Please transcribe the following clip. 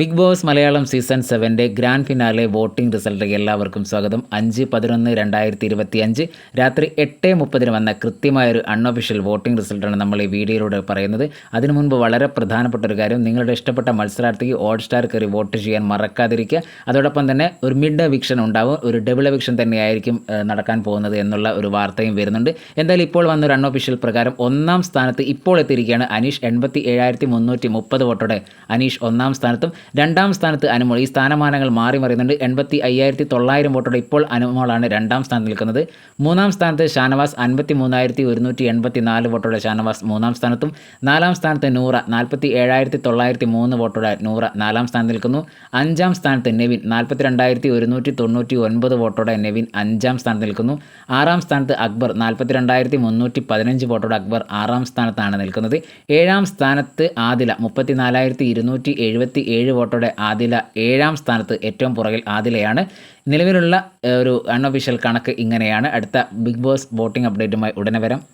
Big boss Malayalam season സെവന്റെ grand finale voting result എല്ലാവർക്കും സ്വാഗതം. അഞ്ച് പതിനൊന്ന് രണ്ടായിരത്തി ഇരുപത്തി അഞ്ച് രാത്രി എട്ട് മുപ്പതിന് വന്ന കൃത്യമായൊരു അൺഒഫീഷ്യൽ വോട്ടിംഗ് റിസൾട്ടാണ് നമ്മൾ ഈ വീഡിയോയിലൂടെ പറയുന്നത്. അതിനു മുൻപ് വളരെ പ്രധാനപ്പെട്ട ഒരു കാര്യം നിങ്ങളുടെ ഇഷ്ടപ്പെട്ട മത്സരാർത്ഥിക്ക് ഓൾ സ്റ്റാർ കയറി വോട്ട് ചെയ്യാൻ മറക്കാതിരിക്കുക. അതോടൊപ്പം തന്നെ ഒരു മിഡ് എവിക്ഷൻ ഉണ്ടാവും ഒരു ഡബിൾ എവിക്ഷൻ തന്നെയായിരിക്കും നടക്കാൻ പോകുന്നത് എന്നുള്ള ഒരു വാർത്തയും വരുന്നുണ്ട്. എന്തായാലും ഇപ്പോൾ വന്ന ഒരു അൺഒഫീഷ്യൽ പ്രകാരം ഒന്നാം സ്ഥാനത്ത് ഇപ്പോൾ എത്തിയിരിക്കുകയാണ് അനീഷ് എൺപത്തി ഏഴായിരത്തി മുന്നൂറ്റി മുപ്പത് വോട്ടോടെ. അനീഷ് ഒന്നാം സ്ഥാനത്തും രണ്ടാം സ്ഥാനത്ത് അനുമോൾ. ഈ സ്ഥാനമാനങ്ങൾ മാറി മറിയുന്നുണ്ട്. എൺപത്തി അയ്യായിരത്തി തൊള്ളായിരം വോട്ടോടെ ഇപ്പോൾ അനുമോളാണ് രണ്ടാം സ്ഥാനത്ത് നിൽക്കുന്നത്. മൂന്നാം സ്ഥാനത്ത് ഷാനവാസ് അൻപത്തി മൂന്നായിരത്തി ഒരുന്നൂറ്റി എൺപത്തി നാല് വോട്ടോടെ ഷാനവാസ് മൂന്നാം സ്ഥാനത്തും. നാലാം സ്ഥാനത്ത് നൂറ നാൽപ്പത്തി ഏഴായിരത്തി തൊള്ളായിരത്തി മൂന്ന് വോട്ടോടെ നൂറ നാലാം സ്ഥാനത്ത് നിൽക്കുന്നു. അഞ്ചാം സ്ഥാനത്ത് നെവിൻ നാൽപ്പത്തി രണ്ടായിരത്തി ഒരുന്നൂറ്റി തൊണ്ണൂറ്റി ഒൻപത് വോട്ടോടെ നെവിൻ അഞ്ചാം സ്ഥാനത്ത് നിൽക്കുന്നു. ആറാം സ്ഥാനത്ത് അക്ബർ നാൽപ്പത്തി രണ്ടായിരത്തി മുന്നൂറ്റി പതിനഞ്ച് വോട്ടോടെ അക്ബർ ആറാം സ്ഥാനത്താണ് നിൽക്കുന്നത്. ഏഴാം സ്ഥാനത്ത് ആദില മുപ്പത്തി നാലായിരത്തി ഇരുന്നൂറ്റി എഴുപത്തി ഏഴ് വോട്ടോടെ ആദില ഏഴാം സ്ഥാനത്ത് ഏറ്റവും പുറകിൽ ആദിലയാണ്. നിലവിലുള്ള ഒരു അൺഒഫീഷ്യൽ കണക്ക് ഇങ്ങനെയാണ്. അടുത്ത ബിഗ് ബോസ് വോട്ടിംഗ് അപ്ഡേറ്റുമായി ഉടനെ വരാം.